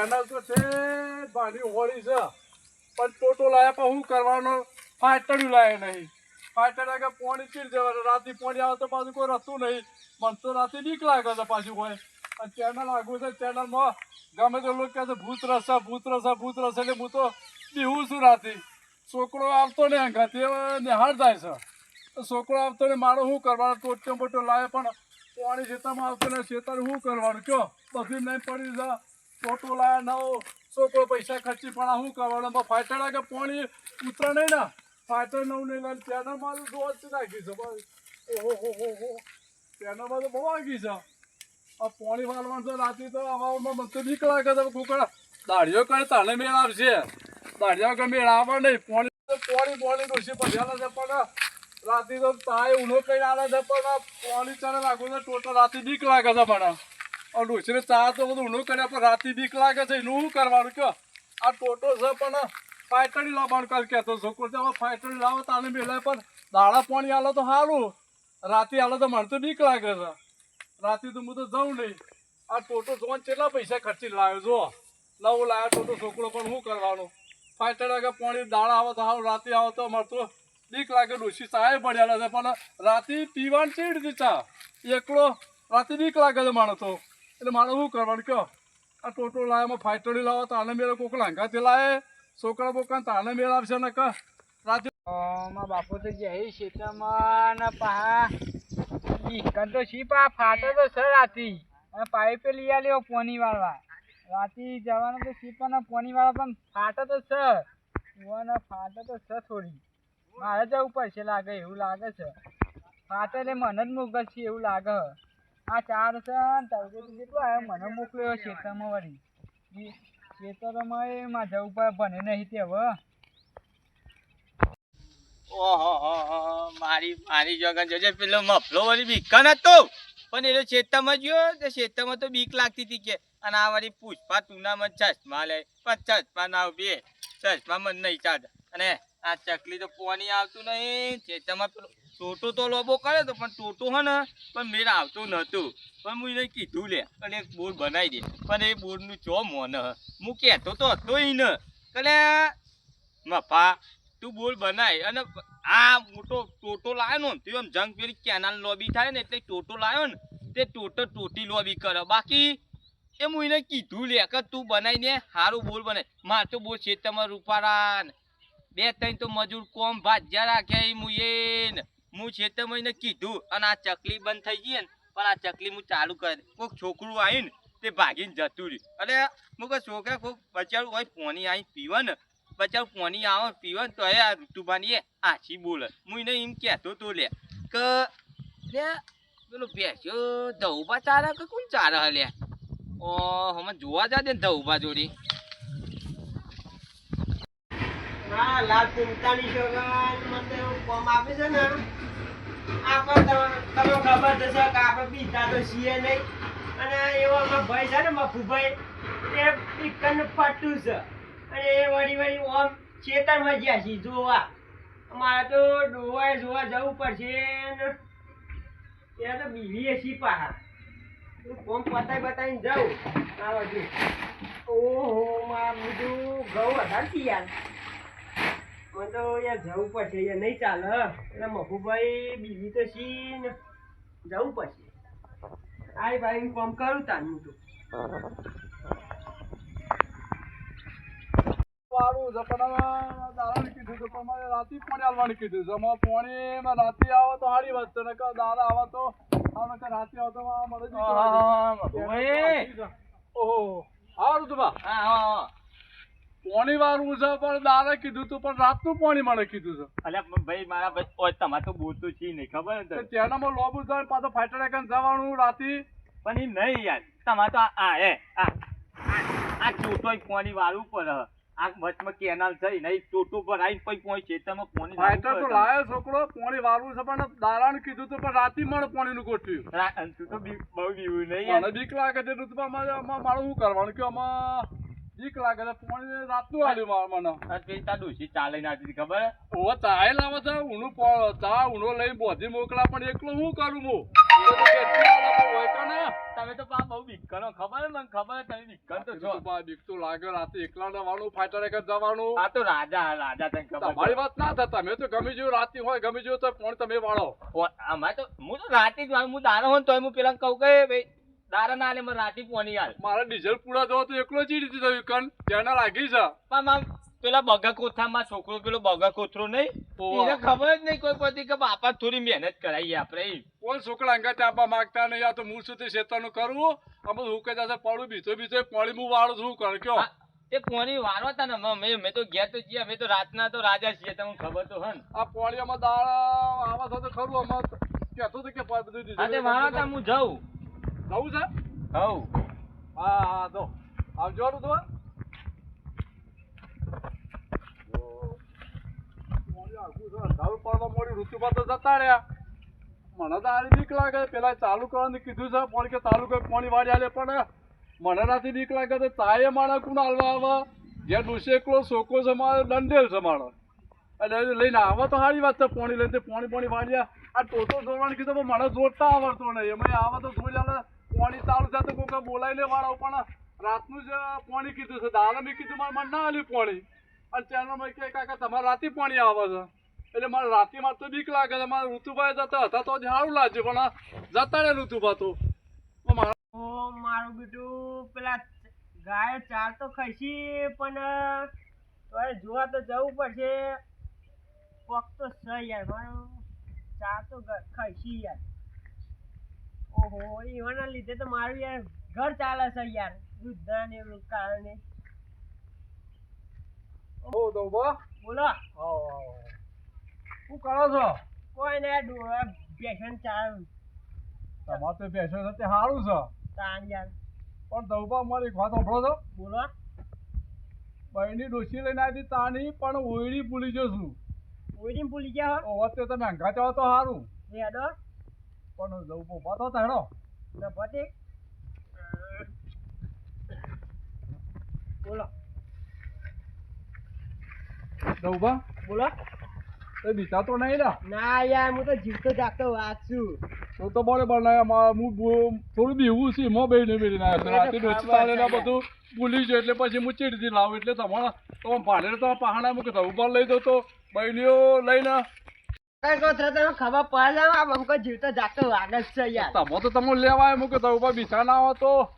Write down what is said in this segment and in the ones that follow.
Channel તો છે ભાડી હોળી છે. પણ ટોટો લાયા પણ શું કરવાનો? ફાટડ્યું લાયા નહીં. ફાટડ કે પોણી ચીર જવાનું રાતે પોણી આવે તો પાછું કોઈ રસ્તું નહીં. મને તો રાતે બીક લાગે છે પાછું કોઈ અને ચેનલ આગું છે. ચેનલમાં ગમે તે લોકો કહે છે, ભૂત રસા ભૂત રસા ભૂત રસા એટલે હું તો બીવું છું રાતે છોકરો આવતો ને ઘાતી નિહાળ થાય છે. છોકરો આવતો ને મારો શું કરવાનો? ટોટો બોટો લાવે પણ પાણી ખેતરમાં આવતો ને ખેતર શું કરવાનું? કયો? બધું નહીં પડી છે. ટોટો લાવે નવો છોકરો પૈસા ખર્ચી, પણ શું કરવાનું? ફાટડ આગળ પાણી ઉતરે નહીં ને. ફાટડ નવું નહીં લાવે ચેનલમાં મારું જોવા જ નાખી છે ઓહો, હો હો હો. ચેનલમાં તો બહુ આગી છે. આ પાણી વાળવાનું તો રાતે તો અમારમાં મને તો બીક લાગે છે કુકડા દાઢીઓ કરે, તાને મેળ આવશે. દાઢીઓ કે મેળ આવે નહીં. પાણી પાણી પાણી ડોસી પધ્યાલા છે, પણ રાતે તો તાય ઊનો કઈ આવે છે, પણ પાણી ચાલે, લાગુ છે, ટોટલ રાતે નીકળા લાગે છે મને આ ડોસીને ચા તો બધું ઊંડું કર્યા પણ રાતે બીક લાગે છે. એનું શું કરવાનું? કયો? આ ટોટો છે પણ ફાઈટડી લાવવાનું કાલ કહેતો છોકરો હવે ફાઈટડી લાવો તાને મેળાય પણ દાડા પાણી આલો તો સારું રાતે આલો તો મને તો બીક લાગે છે. રાતે તો હું તો જાઉં નહીં. આ ટોટો જોવાને કેટલા પૈસા ખર્ચી લાવ્યો જો નવો લાવ્યો ટોટો છોકરો પણ શું કરવાનું? ફાઈટર વાગે પાણી દાડા આવે તો સારું રાતે આવે તો અમારે તો બીક લાગે. ડોસી ચાય પડ્યા છે પણ રાતે પીવાની ચીડ ચા? એકલો રાતે બીક લાગે છે માણસો એટલે મારે શું કરવાનું કહો? આ ટોટો લાવ્યામાં ફાઇટડી લાવો તો આને મેળે કોક લાંઘાથી લાવે છોકરા બોકરા તાને મેળ આવશે ને કહ. રાતે બાપુ તો જાય શેતામાં પા ઈકન તો શી પા, ફાટે તો છે રાતી. અને પાઇપે લઈ આલ્યો પોની વાળવા રાતી જવાનું તો શી પણ પોની વાળવા પણ ફાટે તો છે. મને ફાટે તો છે થોડી. મારે જવું પડશે લાગે, એવું લાગે છે. ફાટે એટલે મને જ મોકલ છે, એવું લાગે. આ ચાર છે કેટલો આવ્યો, મને મોકલ્યો ખેતરમાં વળી ખેતરમાં એ માં જવું પડે બને નહીં તે હવે. મારી મારી જગન જોજે, પેલો મફલો વળી બીકન હતો. પણ એનો ખેતરમાં ગયો, તો ખેતરમાં તો બીક લાગતી હતી કે, અને આ વાળી પુષ્પા ટુનામાં ચશ્મા લે, પણ ચશ્મા ના બે, ચશ્મા મને નહીં ચાલે. અને આ ચકલી તો પોની આવતું નહીં ખેતરમાં પેલો ટોટો તો લોબો કરે તો પણ ટોટો હે ને, પણ મેળ આવતું નહોતું. પણ હું એને કીધું, લે, અને એક બોર બનાવી દે. પણ એ બોરનું ચો મોન હું. કહેતો તો હતો ઈ ને, કલે, મફા, તું બોલ બનાય. અને આ મોટો ટોટો લાવ્યો ને તું એમ જંગ પેલી કેનાલ લોબી થાય ને એટલે ટોટો લાવ્યો ને, તે ટોટો ટોટી લોબી કરે. બાકી એ હું એને કીધું, લે, કે તું બનાવીને સારું બોલ બનાય. માર તો બોલ છે તમારે રૂપારા બે ત્રણ તો મજૂર કોમ ભાજ્યા ઈ મું એને હું ખેતરમાં એને કીધું અને આ ચકલી બંધ થઈ ગઈ ને, પણ આ ચકલી હું ચાલુ કરી કોઈક છોકરું આવીને તે ભાગીને જતું રહ્યું. અરે, હું કોઈ છોકરા કોઈક બચારું હોય, પોણી આવી પીવે ને. બચાવ પોણી આવે પીવે તો એ આ ઋતુભાની એ આછી બોલે. હું એને એમ કહેતો તો લે, કે લે, પેલો બેસ્યો ધઉબા ચારે કે કોણ ચારે લે? ઓ હમણાં જોવા જા દે ધઉબા જોડી. હા, લાખ પિસ્તાલીસ મને કોમ આપે છે ને. આપણે તમે ખબર છે કે આપણે પીતા તો છીએ નહીં. અને એવો અમારો છે ને, મફુભાઈ, એ પીકન ફટું છે. અને એ વળી વળી ઓમ ખેતરમાં ગયા છીએ જોવા. અમારે તો ડોવાએ જોવા જવું પડશે ને. ત્યાં તો બીવીએ છીએ પાછા હું કોમ પતાવી બતાવીને જાઉં. આ બાજુ. ઓહો માં બધું ઘઉં વધારતી યાર મને તો યાર જવું પડશે યાર નહીં ચાલે એટલે મફુભાઈ બીજી તો ને જવું પડશે. આય ભાઈ કોમ કરું તાનું તો. દાદાને કીધું પણ રાતે પાણી આવવાનું કીધું. જમા પાણીમાં રાતે આવે તો સારી વાત છે નકર દાદા આવે તો રાતે આવે તો મફુભાઈ. ઓહો. હા ઋતુભા. હા હા હા. પાણી વાળું છે પણ દાદા કીધું તું પણ રાતનું પોણી મને કીધું છે. અલ્યા ભાઈ મારા ભાઈ તમારે તો બોલતું છે નહીં ખબર ને તો તને? લોબુ થાય પાછો ફાઈટર એકન જવાનું રાતે. પણ એ નહીં યાર તમારે તો આ એ આ આ- ચોટોય પાણી વાળવું પડે આ વચમાં કેનાલ થઈ નહીં ચોટો પર આવીને પછી પહોંચે તમે પોણી ફાઈટર તો લાયો છોકરો પોણી વાળું છે પણ દાદાને કીધું તું પણ રાતે મને પાણીનું ગોઠવ્યું. તું તો બહુ બીવું નહીં મને બીક લાગે છે ઋતુભા મારું શું કરવાનું? કે આમાં બીક લાગે છે. પોણી રાતનું આલ્યું મારે મને. પછી તા ચાલે ના હતી ખબર? ઓ ચાય લાવે છે પ- ચા ઊનો લઈ બોધી મોકલા પણ એકલો હું કરું હું? પણ? તમે તો પા બહુ બીકનો ખબર મને ખબર તમે બીકન તો છો. બા બીક તો લાગે રાતે એકલા જવાનું ફાઈટર એક જવાનું. આ તો રાજા રાજા તને ખબર તમારી વાત ના તમે તો ગમે જેવું રાતી હોય ગમે જેવું તો ફોન તમે વાળો. અમારે તો હું તો રાતે જ હું દારો હોય તો હું પેલા કહું કે ભાઈ દારા ના લે મને પોની હાલ મારા ડીઝલ પૂરા જવો તો એકલો જ રીતે થયું કન લાગી છે. પણ આમ પેલા બગા કોથામાં છોકરો પેલો બગા કોથરો નહીં એને ખબર જ નહીં કોઈ પતિ કે બાપા થોડી મહેનત કરાવી આપણે કોણ છોકરા અંગા ચાપા માંગતા નહીં? આ તો મૂળ સુધી શેતાનું કરવું. અમે હું કહેતા પડું બીજો બીજો પાણી હું વાળું છું. કર કયો. એ પોણી વાળવા તા ને મેં મેં તો ઘેર તો છીએ અમે તો રાતના તો રાજા છીએ તમને ખબર તો હન આ પાણી આમાં દાળ આવા તો ખરું આમાં કહેતો તો કે બધું ડીઝલ વાળવા તા હું જાઉં. જવું છે? હવ હા હા તો. આવજો તો મોડી ઋતુમાં તો જતા રહ્યા. મને તો આની બીક લાગે. પેલા ચાલુ કરવાનું કીધું છે. પણ કે ચાલુ કર પાણી વાળી આલે. પણ મને નથી બીક લાગે તો તાએ માણા કુણ હાલવા આવે? જે ડોસે એકલો સોકો છે મારે દંડેલ છે મારો એટલે લઈને આવે તો સારી વાત છે. પોણી લઈને પોણી પોણી વાળ્યા. આ ટોટો જોડવાનું કીધું પણ મને જોડતા આવડતો નહીં. એમાં આવે તો જોઈ લે પાણી ચાલુ છે તો કોઈક બોલાવીને વાળો પણ રાતનું જ પાણી કીધું છે. દાદા મેં કીધું, મારે મને ના આલ્યું પાણી. અને ચેનલમાં કે કાકા, તમારે રાતે પાણી આવે છે. એટલે મારે રાતે મારે તો બીક લાગે છે. મારે ઋતુભાઈ જતા હતા તો સારું લાગ્યું, પણ જતા રહ્યા ઋતુભા તો. મારું બીજું પેલા ગાય ચાર તો ખસી પણ જોવા તો જવું પડશે. પગ તો સહી યાર મારું ચાર તો ખસી યાર. ઓહો એવાના લીધે તો મારું યાર ઘર ચાલે છે યાર દૂધના ને એવું કારણે. ઓ તો બોલો. શું કરો છો? કોઈ ને ડોળા બેસન ચાલ તમાર તો બેસો સાથે સારું છે. તાણ યાર. પણ દઉબા મારી એક વાત સાંભળો છો. બોલો. બહેની ડોસી લઈને આવી તાની પણ ઓયડી ભૂલી જશું ઓયડી ભૂલી ગયા હો. વચ્ચે તમે અંગા જાઓ તો સારું રેડો. પણ ઊભો બાતો હેડો ને પતિ બોલો. દઉબા બોલો. એ બીતા તો નહીં ના ના યાર હું તો જીવતો જાગતો વાત છું. તો તો ના મારે હું થોડું બીવું છે મો બેને બેને રાતે ને બધું ભૂલી ગયો એટલે પછી હું ચીડથી લાવું. એટલે તમારા તો ભાડે તો પહાડા મૂકે દઉબા લઈ દો તો બહેનીઓ લઈને તો ખબર પડે અમુક જીવતો જાગતો વાત છે યાર. તમે તો તમે લેવા આવ્યા મૂકે દઉબા બીતા ના આવો તો.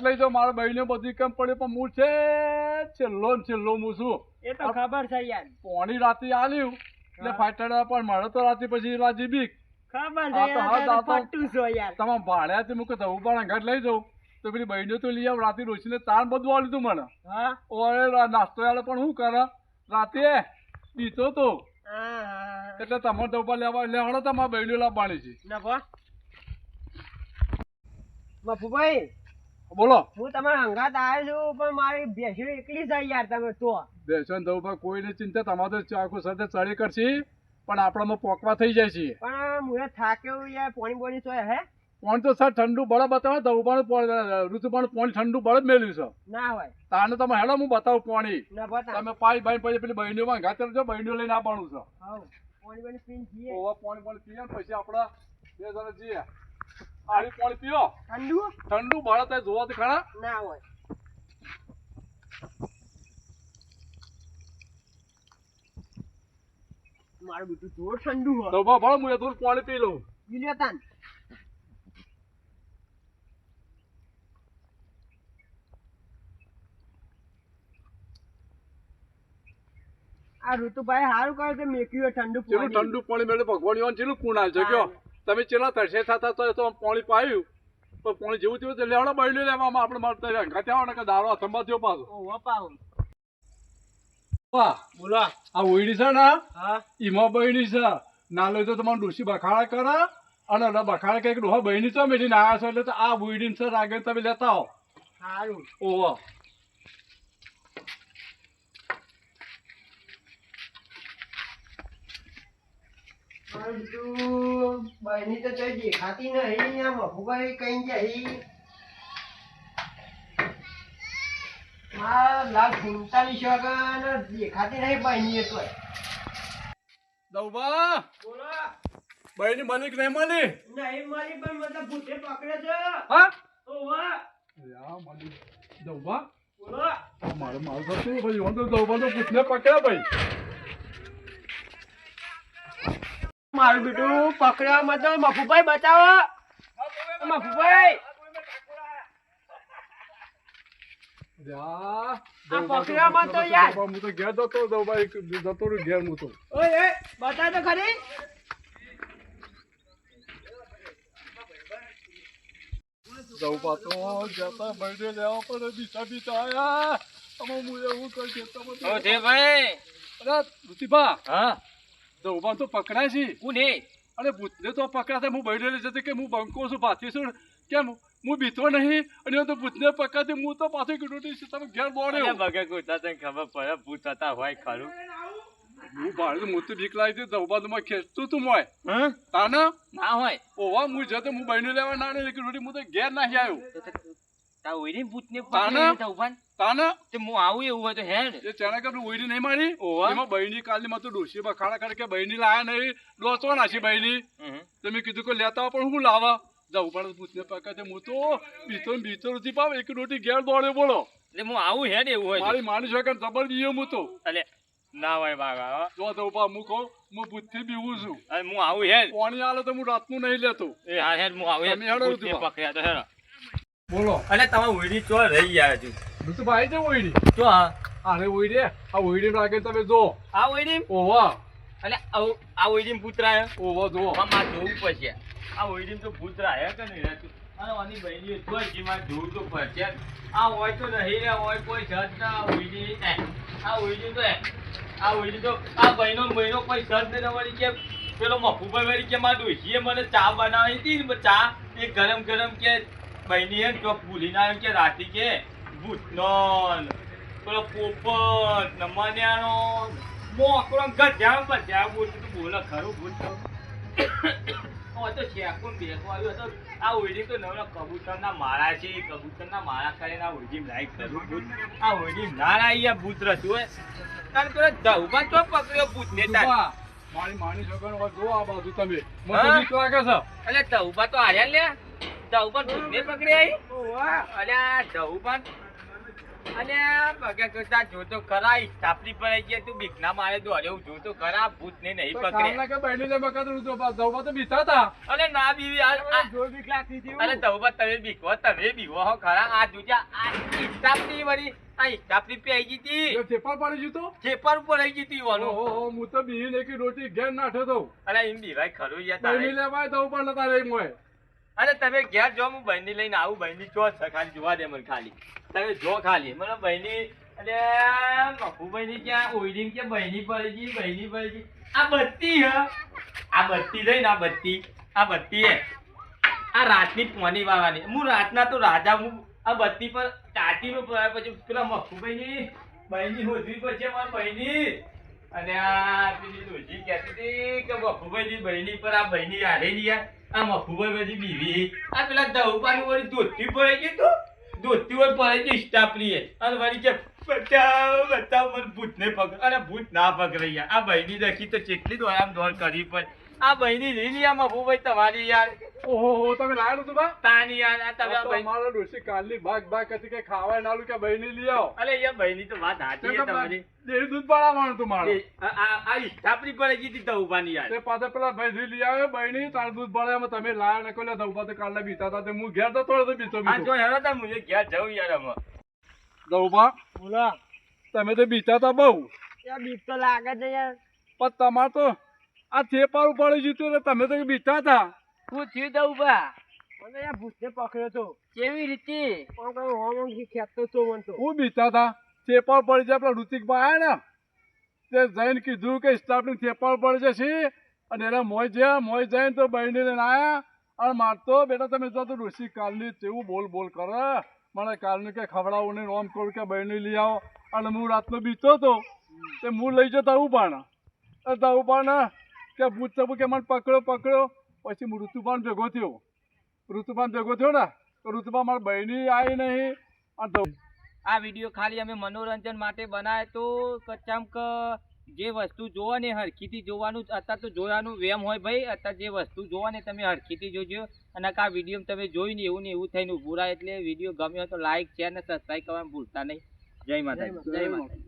લઈ જાઓ મારા બહેને બધી કેમ પડે પણ હું છે છેલ્લો ને છેલ્લો હું છું. એ તો ખબર છે યાર. પોણી રાતે આલ્યું એટલે ફાટડા પણ મળે તો રાતે પછી રાજી બીક. ખબર છે તો હા, યાર તો- યાર. તમે ભાડ્યાથી મૂકે દઉં પણ અંગાટ લઈ જાઉં. તો પેલી બહેનો તો લઈ આવ રાતે ને તાણ બધું આલ્યું તું મને. હા. ઓરે નાસ્તો આલે પણ શું કરે? રાતે પીતો તો. હા, હા એટલે તમારે તો ઉપર લેવા લેવાડો તમારે બહેનો લાવવાની છે. નભો બોલો. હું તમારા હંગાત આવ્યો છું પણ મારી ભેંસી એકલી જાય યાર તમે તો. બેસન દઉં પણ કોઈને ચિંતા તમારે તો આખું સાથે ચડી કરશે પણ આપણામાં પોકવા થઈ જાય છે. પણ મુએ થાક્યો યાર પોણી બોણી તો હે. પણ તો સર ઠંડુ બળ બતાવે તો પણ ઋતુ પણ પોણી ઠંડુ બળ મેળ્યું છે. ના હોય. તાને તમે હેડો હું બતાવું પોણી. તમે પાઈ ભાઈ પછી પેલી બહેનો લઈને આવવાનું છે. હવ. પોણી પણ પીને જઈએ. ઓવા પાણી પાણી પીએ પછી આપણે બે જણા જઈએ. આડી પોણી પીઓ. ઠંડુ? ઠંડુ બળ તો જોવા તો ખરા. ના હોય. મારું બધું જોર ઠંડુ હોય. તો બા ભણો હું થોડું પાણી પી લઉં. પી લ્યો તાન. આ ઋતુભાઈ સારું કરે કે મેક્યું ઠંડુ પાણી. ઠંડુ પાણી મેળે ભગવાન યોન ચેલું કુણાલ છે કયો? તમે ચેલા તરસે થતા તો તો પાણી પાયું. પણ પાણી જેવું તેવું લેવડો બહેનો લેવામાં આપણે મારતા ઘાતે આવો ને કે દારો હાથમાં થયો પાછો. ઓ પાહુ. વાહ. બોલો. આ ઓઈડી છે ને? હા. ઈમાં બહેની છે. ના લઈ તો તમારું ડોસી બખાડા કરે અને ઓલા બખાડા કંઈક ડોહા બહેની તો મેલી ના આવ્યા છો એટલે તો આ ઓયડી છે રાગે તમે લેતા આવો. સારું ઓહો. બધું બહેની તો કઈ દેખાતી નહીં આ મફુભાઈ કઈ જાય મારા લાખ ચિંતાલીસ વાગ્યા દેખાતી નહીં બહેની તો દઉબા બોલો બહેની મળી? નહીં મળી નહીં મારી પણ મને ભૂતે પકડે છે. હા? ઓવા યા મને દઉબા બોલો. મારું મારું તો શું ભાઈ? હું દઉબા તો પૂછને પકડ્યા ભાઈ. મારું બેટું પકડ્યા મત મફુભાઈ બચાવો. મફુભાઈ. યા આ પકડ્યામાં તો યાર. હું તો ઘેર જતો એક જતો ઘેર હું તો. ઓય એ બતા તો ખરી. દઉબા તો જતા બર્થડે લેવા પડે બીતા બીતા આયા. અમે હું એવું કરી દેતા ભાઈ. અરે ઋતિભા હા. દઉબા તો પકડાય છે. કોને અને ભૂતને તો પકડાતા હું બહેડે લઈ જતી કે હું બંકો છું ભાથી છું. કેમ? હું બીતો નહીં. અને તો ભૂતને પકડાતી હું તો પાછો કીધું છું તમે ઘેર બોડે ભગે કુતા તને ખબર પડે ભૂત હતા હોય ખરું. હું ભાડે હું તો બીક લાગી હતી તો ખેંચતું તું મોય. હા? તાના? ના હોય. ઓવા હું જતો હું બહેને લેવા ના ને કીધું હું તો ઘેર નાખી આવ્યો. તા ઓઈરી ભૂતને પાના તા ઉભાન તાના? તે હું આવું એવું હોય તો હેડ એ ચણા કપડું ઓઈરી નહીં મારી? ઓવા. એમાં બહેની કાલની માં તો ડોશી બખાડા કરે કે બહેની લાયા નહીં. લોચો નાસી બહેની. તમે કીધું કે લેતા પણ હું લાવા. જાઉં પણ ભૂતને પકડે હું તો બીતો બીતો નથી પાવ એક રોટી ઘેર દોડે બોલો. એટલે હું આવું હેડ એવું હોય. મારી માની શકે જબર બીયો હું તો. અલે ના હોય બાગા જો તો ઉપા હું કહું હું ભૂતથી બીવું છું. અરે હું આવું હેડ પાણી આલે તો હું રાતનું નહીં લેતો. એ હા હેડ હું આવું હેડ પકડ્યા તો હેડ. બોલો. અને તમે ઓઈરી ચો રહી ગયા છું ઋતુભાઈ છે ઓઈડી ચો હા અરે ઓઈડી આ ઓઈડી રાગે તમે જો. આ ઓઈરી ઓવા. અને આ ઓઈરી પુતરા ઓવો જો. મામા જોવું પડશે. આ ઓઈડી તો પુતરા હે કે નહીં રહેતું અને આની બહેની તો જ જીમાં જોવું તો આ હોય તો નહીં રે હોય કોઈ જજ ના ઓઈડી આ ઓઈડી તો આ ઓઈડી તો આ બહેનો મહિનો કોઈ જજ નહીં વળી કે પેલો મફુભાઈ વળી કે મારા ડોશીએ મને ચા બનાવી હતી ને ચા એ ગરમ ગરમ કે બહેની તો ભૂલી ના કે રાતી કે ભૂતનોન. ને પેલો પોપટ ને મન્યાનો. મોકરો ગધ્યા બધ્યા બોલતું તું બોલે ખરું ભૂત તો. હવે તો શેકું ને બેસવા આવ્યો હતો. આ ઓયડી તો નવરા કબૂતરના માળા છે. કબૂતરના માળા કરીને આ ઓયડી લાઈક કરું ભૂત. આ ઓયડી ના લાઈ ભૂત રતું હોય કારણ કે ધવમાં તો પકડ્યો ભૂત ને તાર મારી માની શકે જો આ બાજુ તમે. મને? બીક લાગે છે. અલે ધવમાં તો આયા લે ધવમાં પણ ને પકડી આવી અલ્યા ધવમાં અલ્યા બગા કરતા જોતો ખરા સ્થાપની પર આવી ગયા તું બીક ના મારે દોડ્યો જોતો ખરા ભૂત ને નહીં પકડે કે બહેની ને બકાતું તો ધવ તો બીતા હતા. અલે ના બીવી આ- જો બીક લાગતી હતી અરે તવબા તમે બીકો તમે બીવો હો ખરા. આ જોજા આ સ્થાપની વળી આ ઇસ્ટાફની પે આવી ગઈ તી. થેપા પાડી જતો ઉપર આવી ગઈ તી ઓહો હું તો ને રોટી ઘેર નાઠે તો. અરે એમ બીવાય ખરું યાર તારે. લેવાય તો પણ નતા રહી મોય અરે તમે ઘેર જો, હું બહેની લઈને આવું બહેની ચો છે ખાલી, જોવા દે મને ખાલી. તમે જો ખાલી. મને બહેની અરે મફુ બહેની ક્યાં ઓઈડી કે બહેની પડી ગઈ બહેની પડી ગઈ આ બત્તી હ. આ બત્તી લઈ ને આ બત્તી. આ બત્તી હે આ રાતની પોની વાવાની. હું રાતના તો રાજા, હું આ બત્તી પર ટાટીનો પર પછી પેલા મફુભાઈની બહેની હોદવી પછી મારી બહેની અને આ પેલી ડોશી કહેતી હતી કે મફુભાઈની બહેની પર આ બહેની નહીં આ. આ મફુભાઈ બધી બીવી આ પેલા દહુપાની વળી ધોતી પડે ગઈ તો ધોતી હોય પડે સ્ટાફ એ અને વળી કે બચાવ બચાવ, મને ભૂતને પકડ અરે ભૂત ના પકડાઈ યાર આ બહેની દેખી તો કેટલી દોડ આમ દોડ કરવી પડે આ બહેની લીલી આ મફુભાઈ તમારી યાર. ઓહો તમે લાયા તું બા? તાની આ તમે ભાઈ બહેની ડોસી ડોશી કાલની ભાગ ભાગ હતી કે ખાવા નાલું કે બહેની લઈ આવો. અલે એ બહેની તો વાત સાચી છે તમારી. ડેરી દૂધ પડાવવાનું તું મારું આ આ- ઠાપરી પર જીતી તો હતી યાર. તે પાછા પેલા ભાઈ લઈ આવે બહેની તાર દૂધ પડાવ્યા તમે લાયા ને કોલે દઉબા તો કાલે બીતા હતા તે હું ઘેર તો થોડો બીતો. આ જો હેરા તા હું ઘેર જવું યાર અમે દઉબા બોલા. તમે તો બીતા હતા બહુ. યાર બીત તો લાગે છે યાર. પણ તમાર તો આ થેપાર ઉપાડી જીતું એટલે તમે તો બીતા હતા શું થયું દઉં બા. મને ભૂતને પકડ્યો તો. કેવી રીતે? હોમ હોમ ખેંચતો તો મને તો. હું બીતા હતા થેપાર પડી જાય પેલા ઋતિકભાઈ આયા ને? તે જઈને કીધું કે સ્ટાફની થેપાર પડી જશે અને એના મોય જ્યાં મોય જઈને તો બહેની લઈને આવ્યા અને મારતો બેટા તમે જો તો ઋષિ કાલની તેવું બોલ બોલ કરે. મને કાલનું કે ખવડાવું નહીં ઓમ કરું કે બહેની લઈ આવો. અને હું રાતનો બીતો હતો તે હું લઈ જતા ઉપાણા પણ. આવું પણ કે ભૂત ચબુ કે મને પકડો પકડો પછી હું ઋતુપાન ભેગો થયો. ઋતુભાન ભેગો થયો ને તો ઋતુભાન મારા બહેની આવી નહીં. અને આ વીડિયો ખાલી અમે મનોરંજન માટે બનાવ્યો તો કચ્ચામ ક જે વસ્તુ જોવો ને હરખીથી જોવાનું અત્યારે તો જોવાનું વેમ હોય ભાઈ અત્યારે જે વસ્તુ જોવો ને તમે હરખીથી જોજો. અને આ વીડિયો તમે જોઈ ને એવું ને એવું થઈને ઉભું રહે એટલે વીડિયો ગમ્યો તો લાઈક શેર ને સબસ્ક્રાઈબ કરવાનું ભૂલતા નહીં. જય માતા જય માતાજી.